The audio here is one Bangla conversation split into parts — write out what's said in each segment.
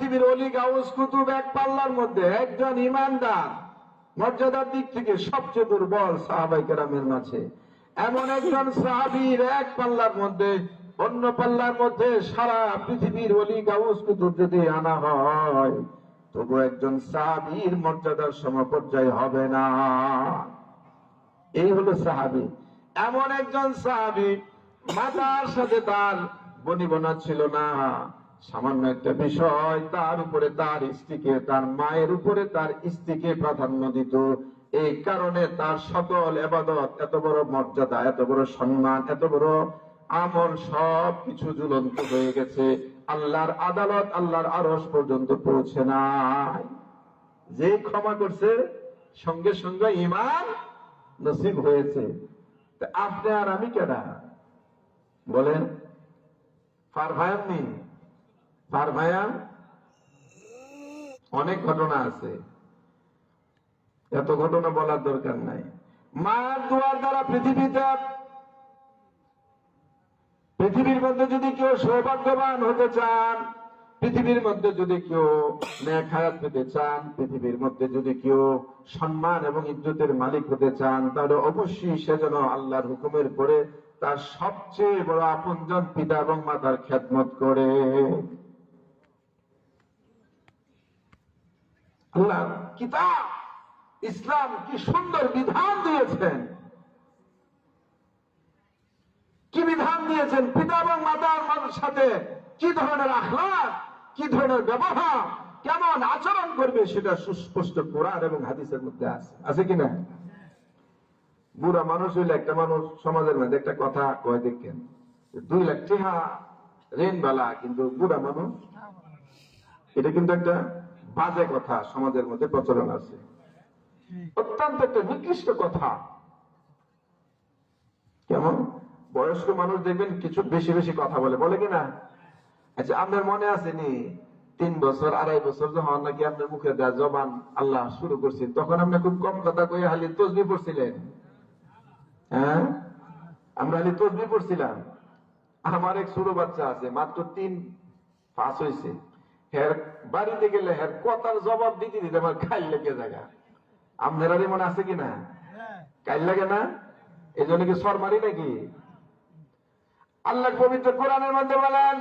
পৃথিবীর অলি গাউস কুতুব এক পাল্লার মধ্যে একজন ইমানদার, মর্যাদার দিক থেকে সবচেয়ে দুর্বল সাহাবাই কেরামের মাঝে। এমন একজন সাহাবীর এক পাল্লার মধ্যে, অন্য পাল্লার মধ্যে সারা পৃথিবীর অলি গাউস কুতুব যদি আনা হয়, তবু একজন সাহাবীর মর্যাদার সমপর্যায় হবে না। এই হলো সাহাবি। এমন একজন সাহাবি মাতার সাথে তার বনিবনা ছিল না। সামান্য একটা বিষয়, তার উপরে তার স্ত্রীকে, তার মায়ের উপরে তার স্ত্রীকে প্রাধান্য দিত। এই কারণে তার সকল এবাদত, এত বড় মর্যাদা, এত বড় সম্মান, এত বড় আমল সব কিছু ঝুলন্ত হয়ে গেছে। আল্লাহর আদালত, আল্লাহর আরস পর্যন্ত পৌঁছে নাই। যে ক্ষমা করছে, সঙ্গে সঙ্গে ইমান নসিব হয়েছে। আপনি আর আমি কেনা বলেন ফার ভায়াননি ফার ভায়ান অনেক ঘটনা আছে। এত ঘটনা বলার দরকার নাই। মায়ের দুয়ার দ্বারা পৃথিবীতে, পৃথিবীর মধ্যে যদি কেউ সৌভাগ্যবান হতে চান, পৃথিবীর মধ্যে যদি কেউ ন্যায় খায়াত পেতে চান, পৃথিবীর মধ্যে যদি কেউ সম্মান এবং ইজ্জতের মালিক হতে চান, তাহলে অবশ্যই সে যেন আল্লাহর হুকুমের করে তার সবচেয়ে বড় আপনজন পিতা এবং মাতার খ্যাতমত করে। আল্লাহ কিতাব ইসলাম কি সুন্দর বিধান দিয়েছেন? কি বিধান দিয়েছেন? পিতা এবং মাতার মাতার সাথে কি ধরনের আখলাক কি ধরনের ব্যবহার, কেমন আচরণ করবে সেটা সুস্পষ্ট কোরআন এবং হাদিসের মধ্যে আছে। আছে কিনা বুড়া মানুষ হইলে একটা মানুষ সমাজের মধ্যে একটা কথা কয়, দেখেন, দুই লাখ টেহা ঋণ বালা কিন্তু বুড়া মানুষ, এটা কিন্তু একটা বাজে কথা সমাজের মধ্যে প্রচলন আছে। অত্যন্ত একটা নিকৃষ্ট কথা। কেমন? বয়স্ক মানুষ দেখবেন কিছু বেশি বেশি কথা বলে। বলে কিনা আচ্ছা আপনার মনে আছে নি তিন বছর আড়াই বছর যখন নাকি আপনার মুখে দেওয়া জবান আল্লাহ শুরু করছি তখন আপনি খুব কম কথা কয়ে হালি তসবি পড়ছিলেন। হ্যাঁ? আমরা হালি তসবি পড়ছিলাম। আমার এক ছোট বাচ্চা আছে মাত্র তিন পাস হয়েছে হের বাড়িতে গেলে হের কথার জবাব দিতে দিতে আমার খাই লেগে জায়গা আপনার আর মনে আছে কিনা কাইল লাগে না? এই জন্য কি সর মারি নাকি? আল্লাহ পবিত্র কোরআনের মধ্যে বলেন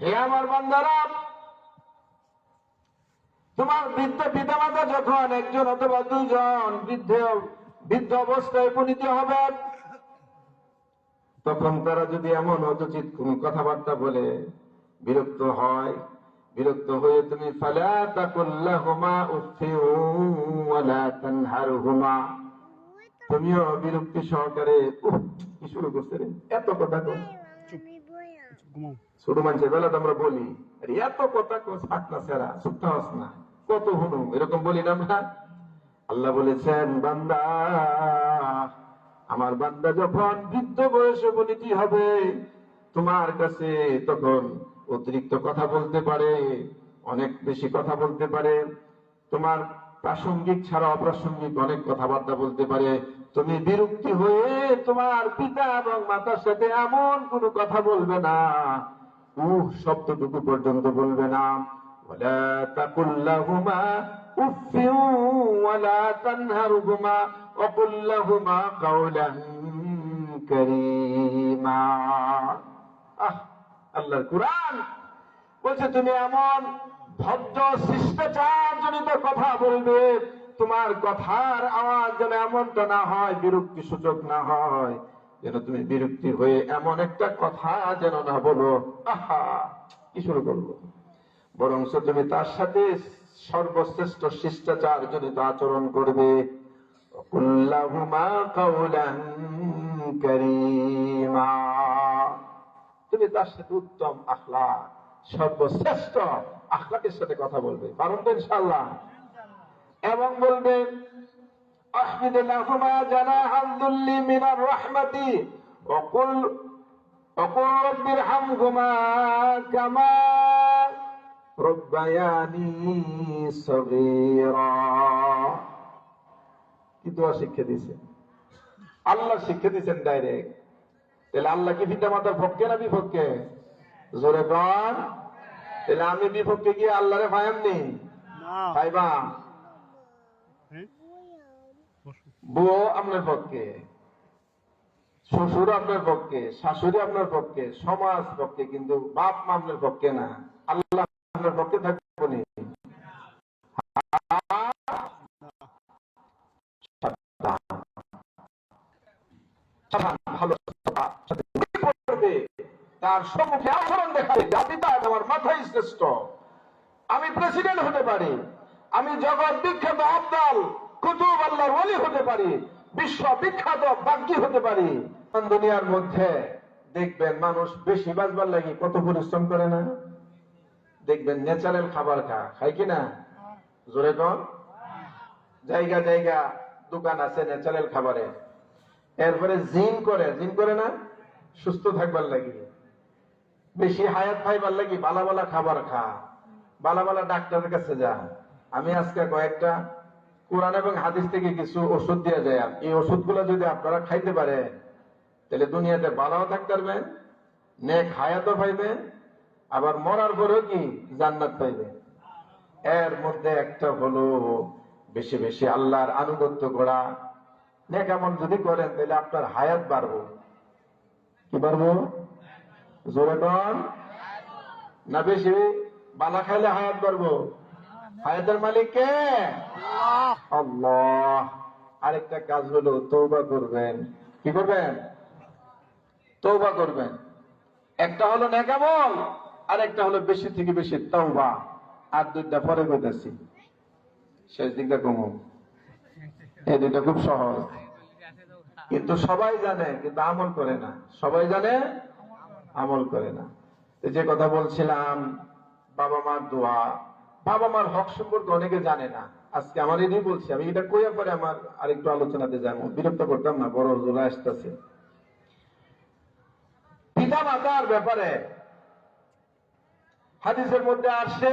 হে আমার বান্দারা তোমার বৃদ্ধ পিতামাতা যখন একজন অথবা দুইজন বৃদ্ধ বৃদ্ধ অবস্থায় উপনীত হবে তখন তারা যদি এমন অনুচিত কোন কথাবার্তা বলে বিরক্ত হয় বিরক্ত হয়ে তুমি ফালা তাকুল্লাহুমা উফিউ ওয়ালা তানহারহুমা। তুমিও বিরক্তি সহকারে উফ, কি শুরু করছে রে? এত কথা কো ছোট মানুষের বেলা তো আমরা বলি আরে এত কথা কো থাক না সেরা সুপ্তা না। কত হুনু এরকম বলি না আমরা? আল্লাহ বলেছেন বান্দা আমার বান্দা যখন বৃদ্ধ বয়সে উপনীতি হবে তোমার কাছে তখন অতিরিক্ত কথা বলতে পারে অনেক বেশি কথা বলতে পারে তোমার প্রাসঙ্গিক ছাড়া অপ্রাসঙ্গিক অনেক কথাবার্তা বলতে পারে তুমি বিরক্তি হয়ে তোমার পিতা এবং মাতার সাথে এমন কোনো কথা বলবে না উহ শব্দটুকু পর্যন্ত বলবে না ولا تقل لهما اف ولا تنهرهما وقل لهما قولا كريما আহ আল্লাহর কোরআন বলছে, তুমি এমন ভদ্র শিষ্টাচার জনিত কথা বলবে, তোমার কথার আওয়াজ যেন এমনটা না হয়, বিরক্তি সূচক না হয়, যেন তুমি বিরক্তি হয়ে এমন একটা কথা যেন না বলো। আহা, কি শুরু করল? বরং তুমি তার সাথে সর্বশ্রেষ্ঠ শিষ্টাচার জনিত আচরণ করবে। কুল্লাহুমা কাউলান কারীমা। তুমি তার সাথে উত্তম আখলা সর্বশ্রেষ্ঠ আখলাকের সাথে কথা বলবে। পারুন তো ইনশাল্লাহ এবং বলবেন রহমাতি শিক্ষা দিয়েছেন আল্লাহ শিক্ষা দিচ্ছেন ডাইরেক্ট। তাহলে আল্লাহ কি পিতা মাতার পক্ষে না বিপক্ষে জোরে কন। তাহলে আমি বিপক্ষে গিয়ে আল্লাহরে? বউ আপনার পক্ষে শ্বশুর আপনার পক্ষে শাশুড়ি আপনার পক্ষে সমাজ পক্ষে কিন্তু বাপ মা আপনার পক্ষে না। আল্লাহ আপনার পক্ষে থাকব নি। ভালো। করবে তার সম্মুখে আচরণ দেখাবে। জাতি তার আমার মাথায় শ্রেষ্ঠ। আমি প্রেসিডেন্ট হতে পারি। আমি জগৎ বিখ্যাত আব্দাল কুতুব আল্লাহর ওলি হতে পারি। বিশ্ব বিখ্যাত বাগ্যী হতে পারি। দুনিয়ার মধ্যে দেখবেন মানুষ বেশি বাঁচবার লাগে কত পরিশ্রম করে না? দেখবেন ন্যাচারাল খাবার খা। খাই কি না? জোরে কন। জায়গা জায়গা দোকান আছে ন্যাচারাল খাবারে। এরপরে জিন করে জিন করে না, সুস্থ থাকবার লাগি। বেশি হায়াত পাইবার লাগি বালা বালা খাবার খা। বালা বালা ডাক্তারের কাছে যা। আমি আজকে কয়েকটা কোরআন এবং হাদিস থেকে কিছু ওষুধ দিয়ে যায় এই ওষুধগুলো যদি আপনারা খাইতে পারেন, তাহলে দুনিয়াতে বালাও থাকতে পারবেন নেক হায়াতও পাইবেন আবার মরার পরেও কি জান্নাত পাইবেন এর মধ্যে একটা হলো, বেশি বেশি আল্লাহর আনুগত্য করা নেক এমন যদি করেন তাহলে আপনার হায়াত বাড়বো। কি বাড়বো? জোরে কন। না বেশি বালা খাইলে হায়াত বাড়বো। হায়াতের মালিক কে? আল্লাহ। আরেকটা কাজ হলো তৌবা করবেন। কি করবেন? তৌবা করবেন। একটা হলো নেকামল আর একটা হলো বেশি থেকে বেশি তৌবা আর দুইটা পরে কইতেছি শেষ দিকটা কমু এই দুইটা খুব সহজ। কিন্তু সবাই জানে, কিন্তু আমল করে না। সবাই জানে, আমল করে না। যে কথা বলছিলাম, বাবা মার দোয়া। বাবা মার হক সম্পর্কে অনেকে জানে না। আজকে আমার এটাই বলছি, আমি এটা কইয়া পরে আমার আরেকটু আলোচনাতে যাব। বিরক্ত করতাম না, বড় জোলা আসতেছে। পিতা মাতার ব্যাপারে হাদিসের মধ্যে আসে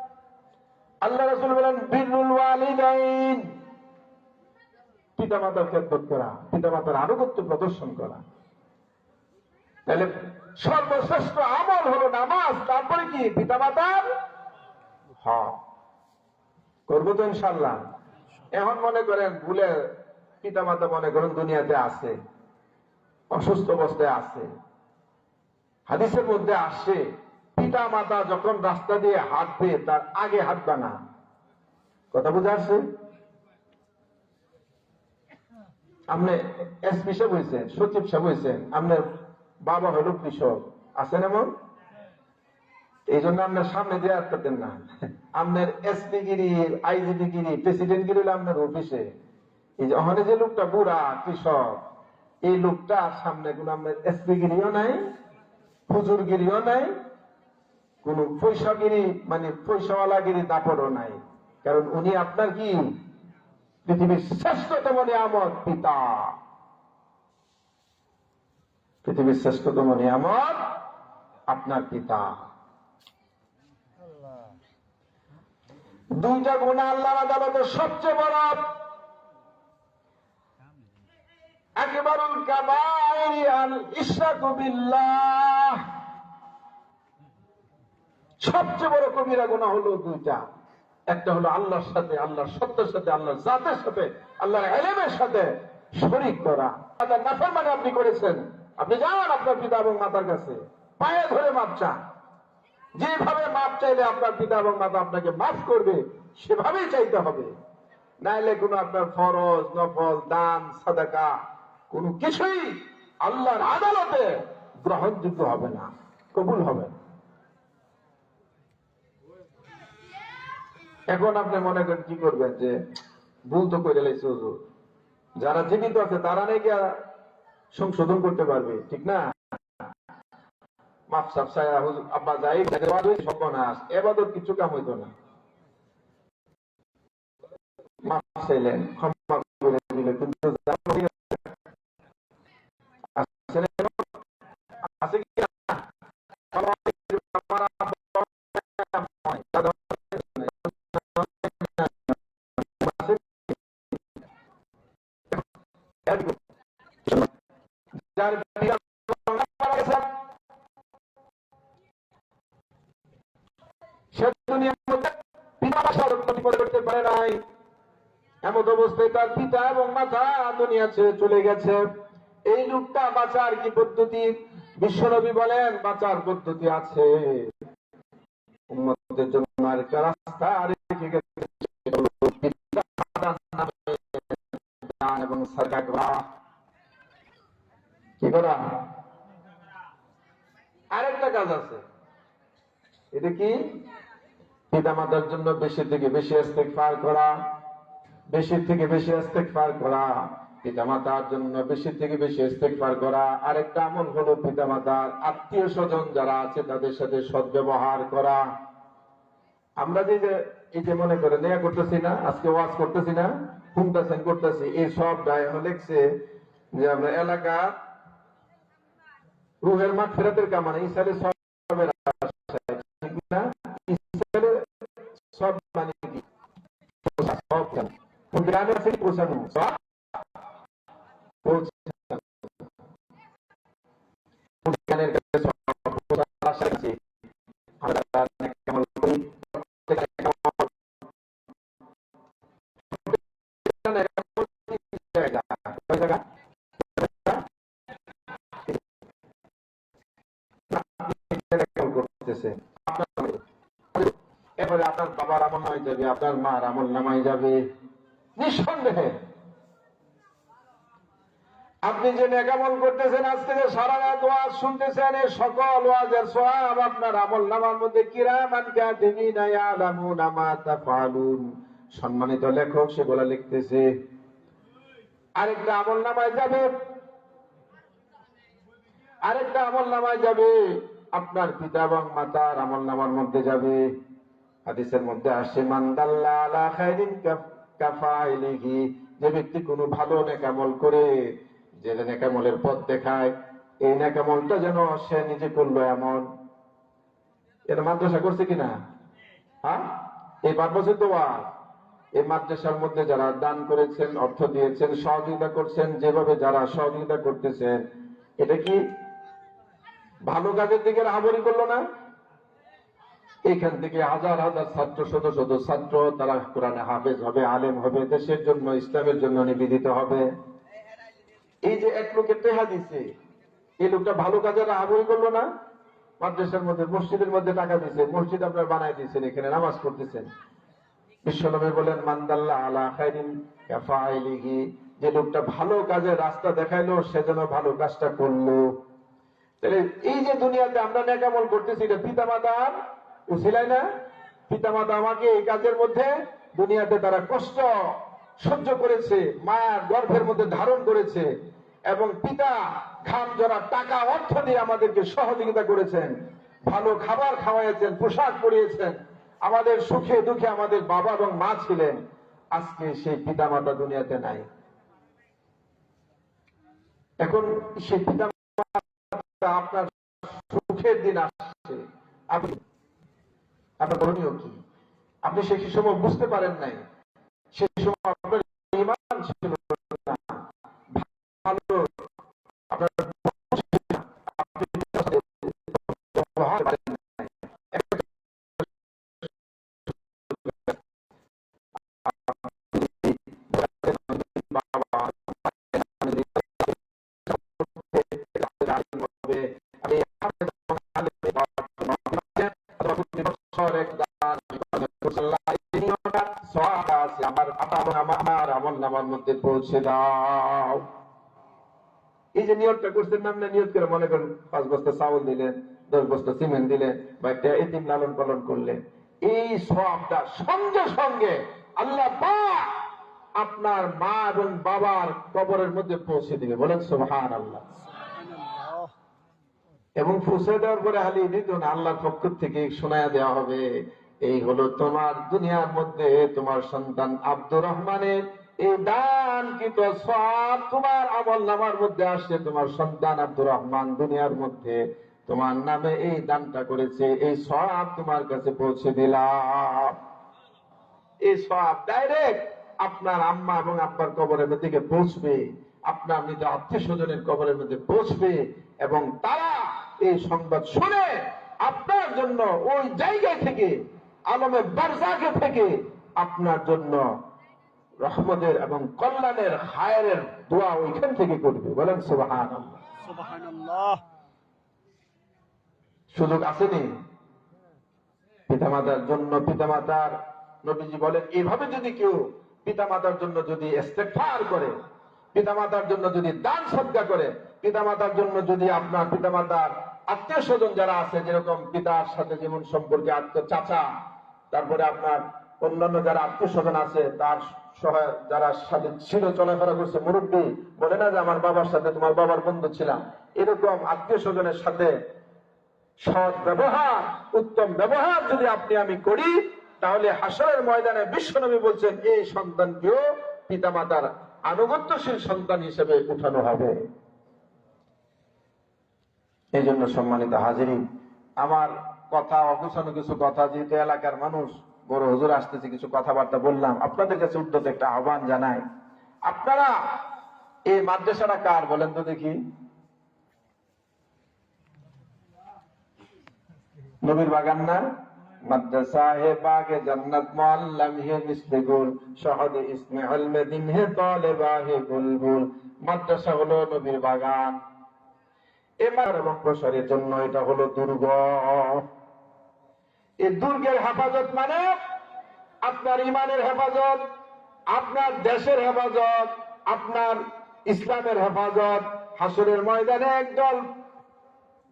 আল্লাহ রাসূল বলেন, বিরুল ওয়ালিদাইন। পিতামাতার খেদমত করা, পিতামাতার আনুগত্য প্রদর্শন করা। তাহলে সর্বশ্রেষ্ঠ আমল হলো নামাজ, তারপরে কি? পিতামাতার হক। করব তো ইনশাল্লাহ এখন মনে করেন, ভুলে পিতামাতা মনে করেন দুনিয়াতে আছে, অসুস্থ অবস্থায় আছে। হাদিসের মধ্যে আসে পিতা মাতা যখন রাস্তা দিয়ে হাঁটবে, তার আগে হাঁটবা না। কথা বুঝে আসছে? আপনি এসপি সাহেব হয়েছেন সচিব সাহেব হয়েছেন আপনার বাবা হলো কৃষক। আছেন এমন এই জন্য আপনার সামনে দিয়ে আসতেন না। আপনার এসপি গিরি আইজিপি গিরি, প্রেসিডেন্ট গিরি আপনার অফিসে। এই যে ওখানে যে লোকটা বুড়া, কৃষক, এই লোকটা সামনে কোন আপনার এসপি গিরিও নাই হুজুরগিরিও নাই কোন পয়সাগিরি মানে পয়সাওয়ালাগিরি দাপড়ও নাই। কারণ উনি আপনার কি? পৃথিবীর শ্রেষ্ঠতম নিয়ামত পিতা। পৃথিবীর শ্রেষ্ঠতম নিয়ামত আপনার পিতা। দুইটা গুণা আল্লাহ আদালতের সবচেয়ে বড়। একেবারুল কাবাইরি আল সবচেয়ে বড় কবিরা গুণা হলো দুইটা। একটা হলো আল্লাহর সাথে, আল্লাহর সত্যের সাথে, আল্লাহর জাতের সাথে, আল্লাহর এলেমের সাথে শরিক করা। আল্লাহ নাফার মানে আপনি করেছেন। আপনি যান আপনার পিতা এবং মাতার কাছে। পায়ে ধরে মাপ চান। যেভাবে মাপ চাইলে আপনার পিতা এবং মাতা আপনাকে মাফ করবে, সেভাবেই চাইতে হবে। নাইলে কোনো আপনার ফরজ, নফল, দান, সাদাকা, কোনো কিছুই আল্লাহর আদালতে গ্রহণযোগ্য হবে না, কবুল হবে না। এখন আপনি মনে করেন কি করবেন যে, ভুল তো করে লাইছে হুজুর। যারা জীবিত আছে, তারা নাকি সংশোধন করতে পারবে, ঠিক না? মাফ সাপ সায়া, হুজুর, আব্বা যাই এবাদত কিছু কাম হইতো না। মাফ চাইলেন ছেড়ে চলে গেছে। এই লোকটা বাঁচার কি পদ্ধতি? বিশ্বনবী বলেন, বাঁচার পদ্ধতি আছে। পিতা মাতার জন্য বেশি থেকে বেশি ইস্তেগফার করা, বেশি থেকে বেশি ইস্তেগফার করা। পিতা মাতার জন্য বেশি থেকে বেশি ইস্তেগফার করা। আরেকটা আমল হলো পিতা মাতার আত্মীয় স্বজন যারা আছে, তাদের সাথে সদ্ব্যবহার করা। আমরা যে এই যে মনে করে নেয়া করতেছি না, আজকে ওয়াজ করতেছি না শুনতেছেন করতেছি, এই সব ডায়ন লেখছে যে আমরা এলাকা রুহের মাঠ ফেরাতের কামানে ইসারে সবের সব মানে কি? সব গ্রামে আছে? সব কাছে পৌঁছানোর আছে আমরা কেমন করি প্রত্যেকটা কেমন জায়গা কয় জায়গা করতেছে এরপরে আপনার বাবার আমল নামাই যাবে আপনার মার আমল নামাই যাবে নিঃসন্দেহে আপনি যে করতেছেন আজকে যে সারা রাত ওয়াজ শুনতেছেন এই সকল ওয়াজের সওয়াব আপনার আমল নামার মধ্যে কিরামান কাতিবিনা ইয়ালামুনা মা তাফআলুন। সম্মানিত লেখক, সেগুলা লিখতেছে। আরেকটা আমল নামায় যাবে। আরেকটা আমল নামায় যাবে। আপনার পিতা এবং মাতার আমল নামার মধ্যে যাবে। হাদিসের মধ্যে আসে মান্দাল্লা আলা খাইরিন কাফ- কাফাইলিহি যে ব্যক্তি কোনো ভালো নেকামল করে যে নেকামলের পথ দেখায়, এই নেকামলটা যেন সে নিজে করল এমন। এটা মাদ্রাসা করছে কিনা? হ্যাঁ? এই বছর তো। এই মাদ্রাসার মধ্যে যারা দান করেছেন, অর্থ দিয়েছেন, সহযোগিতা করছেন, যেভাবে যারা সহযোগিতা করতেছেন, এটা কি ভালো কাজের দিকে আবরি করল না? এখান থেকে হাজার হাজার ছাত্র, শত শত ছাত্র, তারা কোরআনে হাফেজ হবে, আলেম হবে, দেশের জন্য, ইসলামের জন্য নিবেদিত হবে। যে এক লোকের টেহা দিছে। এই লোকটা ভালো কাজের আবরি করল না, মাদ্রাসার মধ্যে, মসজিদের মধ্যে টাকা দিছে। মসজিদ আপনার বানাই দিয়েছেন, এখানে নামাজ পড়তেছেন। বিশ্বনবী বলেন মান্দাল্লাহ আলা খাইরিন যে লোকটা ভালো কাজের রাস্তা দেখাইলো, সে যেন ভালো কাজটা করল। তাহলে এই যে দুনিয়াতে আমরা নেকামল করতেছি, এটা পিতা মাতার উচিলাই না? পিতা মাতা আমাকে এই কাজের মধ্যে, দুনিয়াতে তারা কষ্ট সহ্য করেছে, মায়ার গর্ভের মধ্যে ধারণ করেছে। এবং পিতা ঘাম জরা টাকা, অর্থ দিয়ে আমাদেরকে সহযোগিতা করেছেন, ভালো খাবার খাওয়াইছেন পোশাক পরিয়েছেন, আমাদের সুখে দুঃখে আমাদের বাবা এবং মা ছিলেন, আজকে সেই পিতা মাতা দুনিয়াতে নাই। এখন সেই পিতা আপনার সুখের দিন আসছে। আপনি আপনার করণীয় কি? আপনি সেই সময় বুঝতে পারেন নাই? পৌঁছে দাও। এই যে নিয়তটা করছেন নাম নিয়ত করে মনে করেন পাঁচ বস্তা চাউল দিলেন দশ বস্তা সিমেন্ট দিলেন বা একটা এতিম লালন পালন করলেন এই সবটা সঙ্গে সঙ্গে আল্লাহ আপনার মা এবং বাবার কবরের মধ্যে পৌঁছে দিবে। বলেন সোহান আল্লাহ এবং ফুসে দেওয়ার পরে হালি দিত না, আল্লাহর পক্ষ থেকে শোনায়া দেওয়া হবে। এই হলো তোমার দুনিয়ার মধ্যে তোমার সন্তান আব্দুর রহমানের এই দান কিন্তু সব তোমার আমল নামার মধ্যে আসছে, তোমার সন্তান আব্দুর রহমান দুনিয়ার মধ্যে। তোমার নামে এই দানটা করেছে, এই সব তোমার কাছে পৌঁছে দিলাম। এই সব ডাইরেক্ট আপনার আম্মা এবং আব্বার কবরের মধ্যে পৌঁছবে, আপনার মৃত আত্মীয় স্বজনের কবরের মধ্যে পৌঁছবে এবং তারা এই সংবাদ শুনে আপনার জন্য ওই জায়গা থেকে, আলমে বারজাকে থেকে আপনার জন্য রহমতের এবং কল্যাণের হায়ারের দোয়া ওইখান থেকে করবে। বলেন সুবাহান সুযোগ আসেনি? পিতামাতার জন্য পিতামাতার নবীজি বলেন এইভাবে যদি কেউ পিতামাতার জন্য যদি ইস্তেগফার করে পিতামাতার জন্য যদি দান সদ্গা করে পিতামাতার জন্য যদি আপনার পিতামাতার আত্মীয় স্বজন যারা আছে যেরকম পিতার সাথে যেমন সম্পর্কে আত্ম চাচা তারপরে আপনার অন্যান্য যারা আত্মীয় স্বজন আছে তার যারা ছিল, চলাফেরা করছে, মুরব্বী, বলে না যে আমার বাবার সাথে তোমার বাবার বন্ধু ছিলাম? এরকম আত্মীয় স্বজনের সাথে সৎ ব্যবহার, উত্তম ব্যবহার যদি আপনি আমি করি, তাহলে হাসরের ময়দানে বিশ্বনবী বলছেন এই সন্তানকেও পিতামাতার আনুগত্যশীল সন্তান হিসেবে উঠানো হবে। এই জন্য সম্মানিত হাজিরি আমার কথা অগুছানো কিছু কথা, যেহেতু এলাকার মানুষ বড় হুজুর আসতেছে, কিছু কথাবার্তা বললাম। আপনাদের কাছে উদ্যোগ একটা আহ্বান জানাই। আপনারা এই মাদ্রাসাটা কার বলেন তো দেখি। নবীর বাগান না? মাদ্রাসা হে বাগে হলো এবার জন্য এটা হলো দুর্গ। এই দুর্গের হেফাজত মানে আপনার ইমানের হেফাজত, আপনার দেশের হেফাজত, আপনার ইসলামের হেফাজত। হাসুরের ময়দানে একদল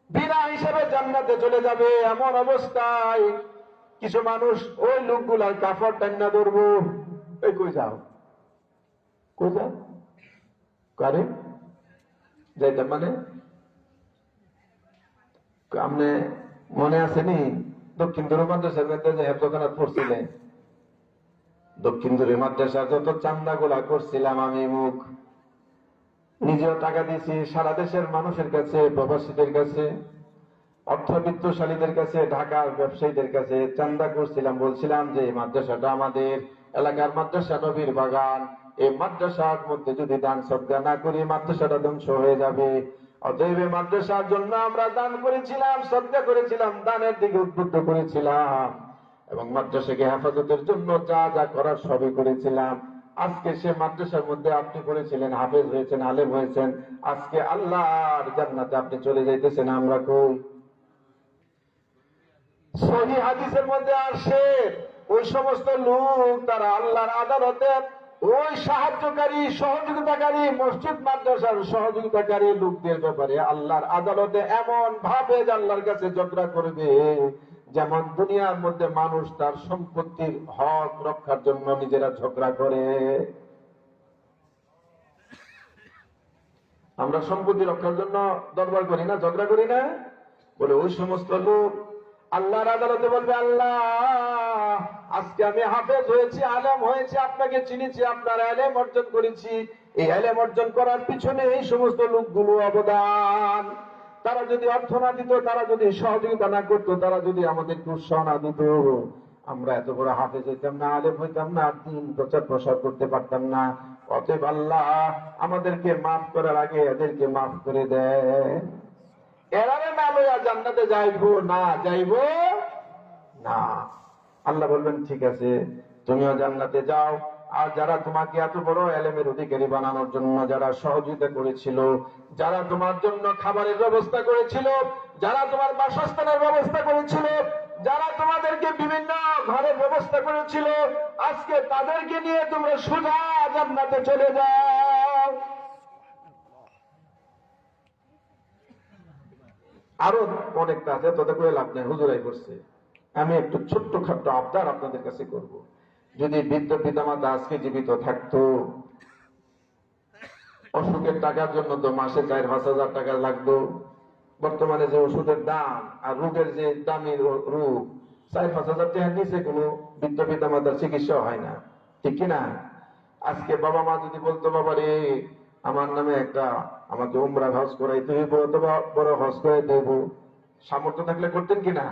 বিনা হিসেবে জান্নাতে চলে যাবে এমন অবস্থায় কিছু মানুষ, ওই লোকগুলার কাপড় টান্না ধরব। এই কই যাও? কই যাও? কারে? যাইতাম মানে? আপনি মনে আসেনি দক্ষিণ দূর মাদ্রাসার মধ্যে যে হেফজখানাত পড়ছিলেন। দক্ষিণ দূরে মাদ্রাসা যত চান্দা গুলা করছিলাম আমি মুখ। নিজেও টাকা দিয়েছি, সারা দেশের মানুষের কাছে, প্রবাসীদের কাছে, অর্থবিত্তশালীদের কাছে, ঢাকার ব্যবসায়ীদের কাছে চান্দা করছিলাম, বলছিলাম যে এই মাদ্রাসাটা আমাদের এলাকার মাদ্রাসা নবীর বাগান। এই মাদ্রাসার মধ্যে যদি দান সদ্গা না করি, মাদ্রাসাটা ধ্বংস হয়ে যাবে। অতএব মাদ্রাসার জন্য আমরা দান করেছিলাম সদ্গা করেছিলাম, দানের দিকে উদ্বুদ্ধ করেছিলাম। এবং মাদ্রাসাকে হেফাজতের জন্য যা যা করার সবই করেছিলাম। আজকে সে মাদ্রাসার মধ্যে আপনি করেছিলেন হাফেজ হয়েছেন, আলেম হয়েছেন। আজকে আল্লাহর জান্নাতে আপনি চলে যাইতেছেন, আমরা কই? সহি হাদিসের মধ্যে আসে, ওই সমস্ত লোক তারা আল্লাহর আদালতে ওই সাহায্যকারী, সহযোগিতাকারী, মসজিদ, মাদ্রাসার সহযোগিতাকারী লোকদের ব্যাপারে আল্লাহর আদালতে এমন ভাবে আল্লাহর কাছে ঝগড়া করবে যেমন দুনিয়ার মধ্যে মানুষ তার সম্পত্তির হক রক্ষার জন্য নিজেরা ঝগড়া করে। আমরা সম্পত্তি রক্ষার জন্য দরবার করি না, ঝগড়া করি না? বলে ওই সমস্ত লোক আল্লাহর আদালতে বলবে, আল্লাহ, আজকে আমি হাফেজ হয়েছি, আলেম হয়েছি, আপনাকে চিনেছি, আপনার আলেম অর্জন করেছি। এই আলেম অর্জন করার পিছনে এই সমস্ত লোকগুলো অবদান। তারা যদি অর্থ না দিত, তারা যদি সহযোগিতা না করতো, তারা যদি আমাদেরকে উৎসাহ না দিত, আমরা এত বড় হাফেজ হইতাম না, আলেম হইতাম না দিন প্রচার প্রসার করতে পারতাম না। অতএব আল্লাহ, আমাদেরকে মাফ করার আগে এদেরকে মাফ করে দেয় এরারে না লইয়া জান্নাতে যাইবো না যাইবো না? আল্লাহ বলবেন ঠিক আছে, তুমিও জান্নাতে যাও। আর যারা তোমাকে এত বড় এলেমের অধিকারী বানানোর জন্য যারা সহযোগিতা করেছিল, যারা তোমার জন্য খাবারের ব্যবস্থা করেছিল, যারা তোমার বাসস্থানের ব্যবস্থা করেছিল, যারা তোমাদেরকে বিভিন্ন ঘরের ব্যবস্থা করেছিল, আজকে তাদেরকে নিয়ে তোমরা সোজা জান্নাতে চলে যাও। আরও অনেকটা আছে, তত করে লাভ নেই হুজুরাই করছে। আমি একটু ছোট্ট খাট্ট আবদার আপনাদের কাছে করব। যদি বৃদ্ধ পিতামাতা আজকে জীবিত থাকতো, অসুখের টাকার জন্য তো মাসে চার, পাঁচ হাজার টাকা লাগতো। বর্তমানে যে ওষুধের দাম আর রোগের যে দামি রোগ, চার, পাঁচ হাজার টাকার নিচে কোনো বৃদ্ধ পিতা মাতার চিকিৎসা হয় না। ঠিক কিনা? আজকে বাবা মা যদি বলতো বাবা রে আমার নামে একটা আমাকে উমরা হজ করাইতে হইব অথবা বড় হজ করাইতে হইব। সামর্থ্য থাকলে করতেন কিনা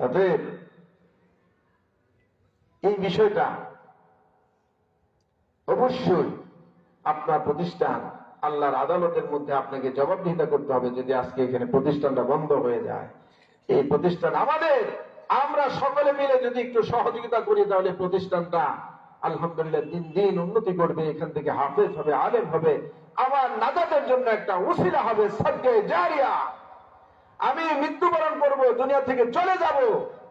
অতএব, এই বিষয়টা অবশ্যই আপনার প্রতিষ্ঠান আল্লাহর আদালতের মধ্যে আপনাকে জবাবদিহিতা করতে হবে যদি আজকে এখানে প্রতিষ্ঠানটা বন্ধ হয়ে যায়। এই প্রতিষ্ঠান আমাদের! আমরা সকলে মিলে যদি একটু সহযোগিতা করি তাহলে প্রতিষ্ঠানটা আলহামদুলিল্লাহ, দিন দিন উন্নতি করবে, এখান থেকে হাফেজ হবে, আলেম হবে। আমার নাজাতের জন্য একটা উসিলা হবে সদ্গে জারিয়া। আমি মৃত্যুবরণ করব, দুনিয়া থেকে চলে যাব,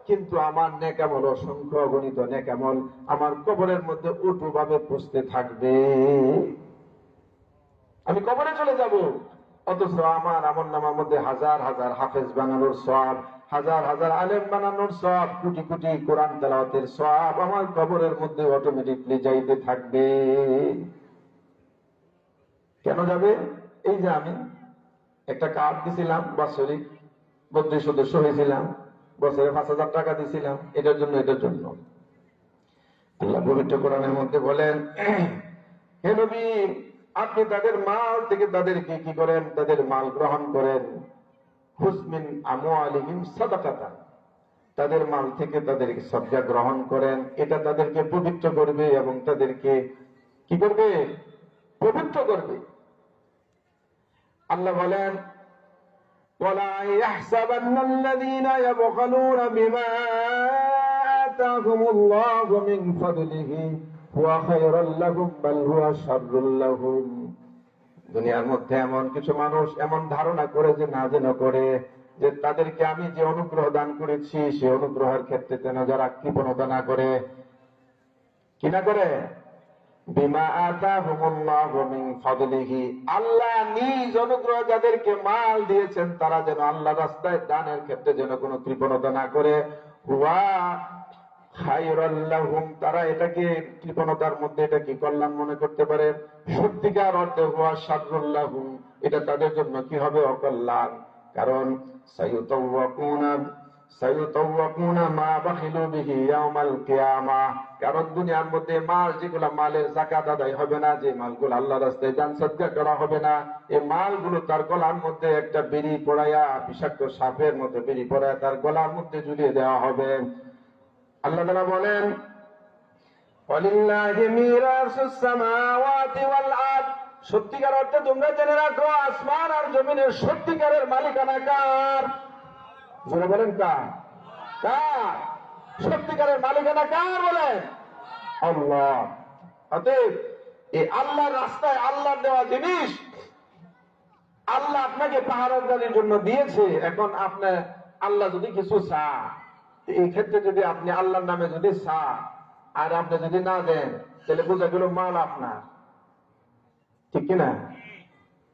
কিন্তু আমার নেকামল, অসংখ্য গণিত নেকামল আমার কবরের মধ্যে উটুভাবে পুষতে থাকবে। আমি কবরে চলে যাব। অথচ আমার আমল নামার মধ্যে হাজার হাজার হাফেজ বানানোর সব হাজার হাজার আলেম বানানোর সব কোটি কোটি কোরআন তেলাওয়াতের সব আমার কবরের মধ্যে অটোমেটিকলি যাইতে থাকবে। কেন যাবে? এই যে আমি একটা কার্ড দিছিলাম, বাৎসরিক বত্রিশ সদস্য হয়েছিলাম, বছরে পাঁচ হাজার টাকা দিছিলাম, এটার জন্য এটার জন্য। আল্লাহ পবিত্র কোরআনের মধ্যে বলেন, হে নবী আপনি তাদের মাল থেকে তাদেরকে কি করেন তাদের মাল গ্রহণ করেন হুসমিন আমু আলিহিম সাদাকাতা তাদের মাল থেকে তাদেরকে সজ্জা গ্রহণ করেন এটা তাদেরকে পবিত্র করবে এবং তাদেরকে কি করবে পবিত্র করবে আল্লাহ বলেন ولا يحسبن الذين يبخلون بما آتاهم الله من فضله দুনিয়ার মধ্যে এমন কিছু মানুষ এমন ধারণা করে যে না যেন করে যে তাদেরকে আমি যে অনুগ্রহ দান করেছি, সে অনুগ্রহের ক্ষেত্রে যেন যারা কৃপণতা না করে। কি না করে? আল্লাহ নিজ অনুগ্রহ যাদেরকে মাল দিয়েছেন, তারা যেন আল্লাহ রাস্তায় দানের ক্ষেত্রে যেন কোন কৃপণতা না করে। তারা এটাকে কৃপণতার মধ্যে এটা কি কল্যাণ মনে করতে পারে? সত্যিকার অর্থে হুয়া শাররুল্লাহুম এটা তাদের জন্য কি হবে? অকল্যাণ। কারণ মাল তার গলার মধ্যে একটা বিষাক্ত সাপের মতো বেরি পড়াইয়া তার গলার মধ্যে ঝুলিয়ে দেওয়া হবে। আল্লাহ তাআলা বলেন সত্যিকার অর্থে তোমরা জেনে রাখো, আসমান আর জমিনের সত্যিকারের মালিকানা কার জোরে বলেন কার কার? সত্যিকারের মালিকানা কার বলেন। আল্লাহ। অতএব এই রাস্তায় আল্লাহর দেওয়া জিনিস আল্লাহ আপনাকে পাহারাদারির জন্য দিয়েছে। এখন আপনার আল্লাহ যদি কিছু চা এই ক্ষেত্রে যদি আপনি আল্লাহর নামে যদি চা আর আপনি যদি না দেন, তাহলে বোঝা গেল মাল আপনার। ঠিক কিনা?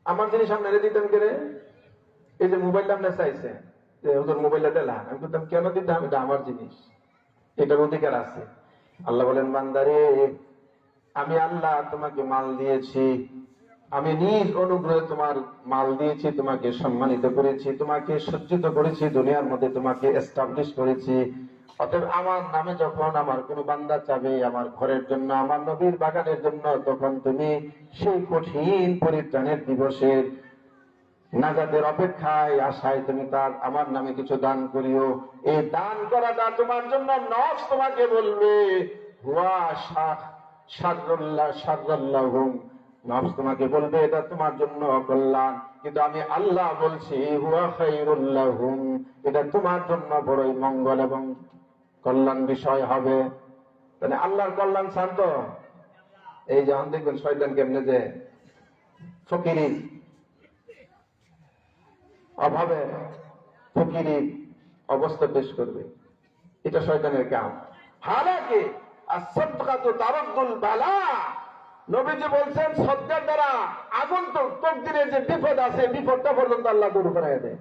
আমার জিনিস আপনারা দিতেন কে এই যে মোবাইলটা আপনার চাইছে যে ওদের মোবাইলটা দিলাম আমি বলতাম, কেন দিতাম এটা আমার জিনিস। এটার অধিকার আছে। আল্লাহ বলেন, বান্দারে, আমি আল্লাহ তোমাকে মাল দিয়েছি আমি নিজ অনুগ্রহে তোমার মাল দিয়েছি, তোমাকে সম্মানিত করেছি, তোমাকে সজ্জিত করেছি, দুনিয়ার মধ্যে তোমাকে এস্টাবলিশ করেছি। অতএব আমার নামে যখন আমার কোন বান্দা চাবে আমার ঘরের জন্য, আমার নবীর বাগানের জন্য, তখন তুমি সেই কঠিন পরিত্রাণের দিবসের নাজাদের অপেক্ষায়, আশায় তুমি তার আমার নামে কিছু দান করিও। এই দান করাটা তোমার জন্য নফস তোমাকে বলবে, হুয়া শাহ সারল্লাহ সারল্লাহুম নফস তোমাকে বলবে, এটা তোমার জন্য অকল্যাণ। কিন্তু আমি আল্লাহ বলছি এটা তোমার জন্য বড়ই মঙ্গল এবং কল্যাণ বিষয় হবে। তাহলে আল্লাহর কল্যাণ শান্ত? এই যখন দেখবেন শয়তান কেমনে যে ফকিরি, অভাবে ফকিরি অবস্থা পেশ করবে। এটা শয়তানের কাম। হালাকে আসদকাতু তারাদ্দুল বালা। নবীজি বলছেন সদ্গার দ্বারা আগন্তুক তকদিরে যে বিপদ আছে, বিপদটা পর্যন্ত আল্লাহ দূর করাই দেয়।